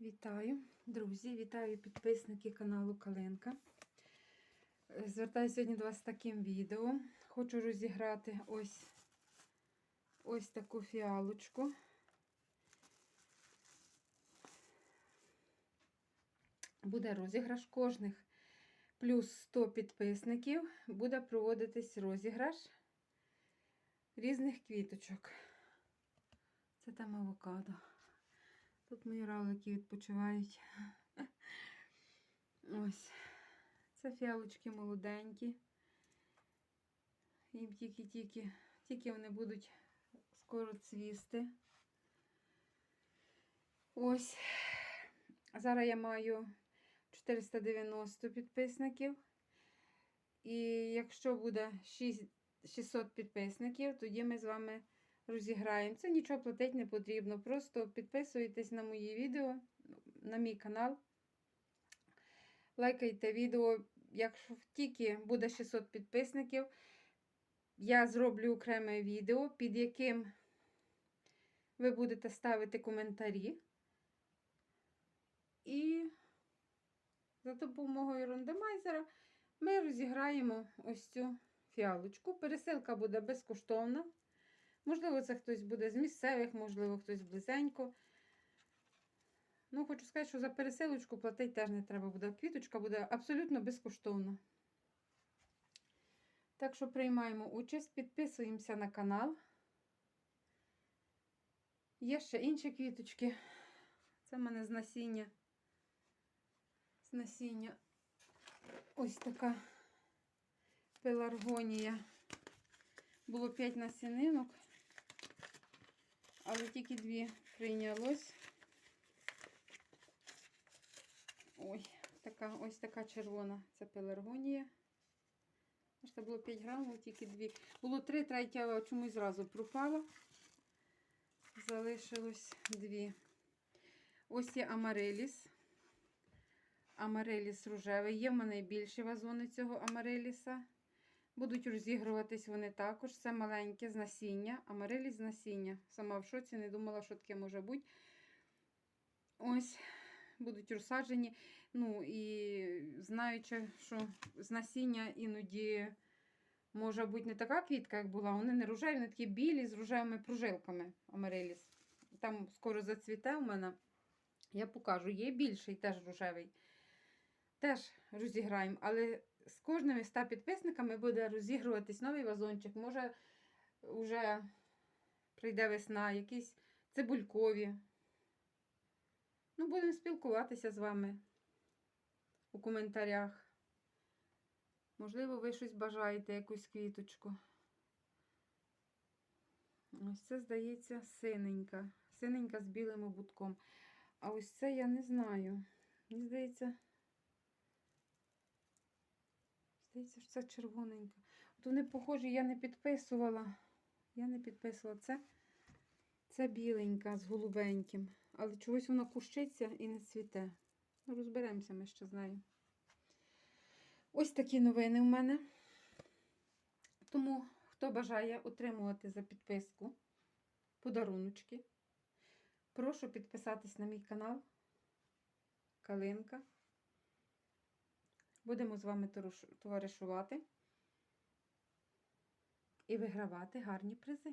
Вітаю, друзі, вітаю підписники каналу Калинка. Звертаюся сьогодні до вас з таким відео. Хочу розіграти ось, ось таку фіалочку. Буде розіграш кожних плюс 100 підписників. Буде проводитись розіграш різних квіточок. Це там авокадо. Тут мої равлики відпочивають. Ось. Це фіалочки молоденькі. Їм тільки-тільки, тільки вони будуть скоро цвісти. Ось. Зараз я маю 490 підписників. І якщо буде 6 600 підписників, тоді ми з вами розіграємо. Це нічого платити не потрібно. Просто підписуйтесь на мої відео, на мій канал. Лайкайте відео. Якщо тільки буде 600 підписників, я зроблю окреме відео, під яким ви будете ставити коментарі. І за допомогою рандомайзера ми розіграємо ось цю фіалочку. Пересилка буде безкоштовна. Можливо, це хтось буде з місцевих, можливо, хтось близенько. Ну, хочу сказати, що за пересилочку платити теж не треба буде. Квіточка буде абсолютно безкоштовна. Так що приймаємо участь, підписуємося на канал. Є ще інші квіточки. Це в мене з насіння. З насіння ось така пеларгонія. Було 5 насінинок, але тільки дві прийнялось. Ой, така, ось така червона це пеларгонія. Це було 5 грамів, тільки дві. Було три, третя чомусь зразу пропала. Залишилось дві. Ось є Амареліс. Амареліс рожевий. Є в мене більші вазони цього Амареліса. Будуть розігруватись вони також. Це маленьке з насіння, амареліс з насіння. Сама в шоці не думала, що таке може бути. Ось, будуть розсаджені. Ну, і знаючи, що з насіння іноді може бути не така квітка, як була. Вони не рожеві, вони такі білі з рожевими прожилками амареліс. Там скоро зацвіте у мене. Я покажу, є більший, теж рожевий. Теж розіграємо, але з кожними 100 підписниками буде розігруватись новий вазончик. Може, вже прийде весна, якісь цибулькові. Ну, будемо спілкуватися з вами у коментарях. Можливо, ви щось бажаєте, якусь квіточку. Ось це, здається, синенька. Синенька з білим обутком. А ось це я не знаю. Мені здається. Здається, що це червоненька. От вони похожі, я не підписувала. Я не підписувала це. Це біленька з голубеньким. Але чогось воно кущиться і не цвіте. Ну, розберемося, ми ще з нею. Ось такі новини в мене. Тому, хто бажає отримувати за підписку подаруночки, прошу підписатись на мій канал Калинка. Будемо з вами товаришувати і вигравати гарні призи.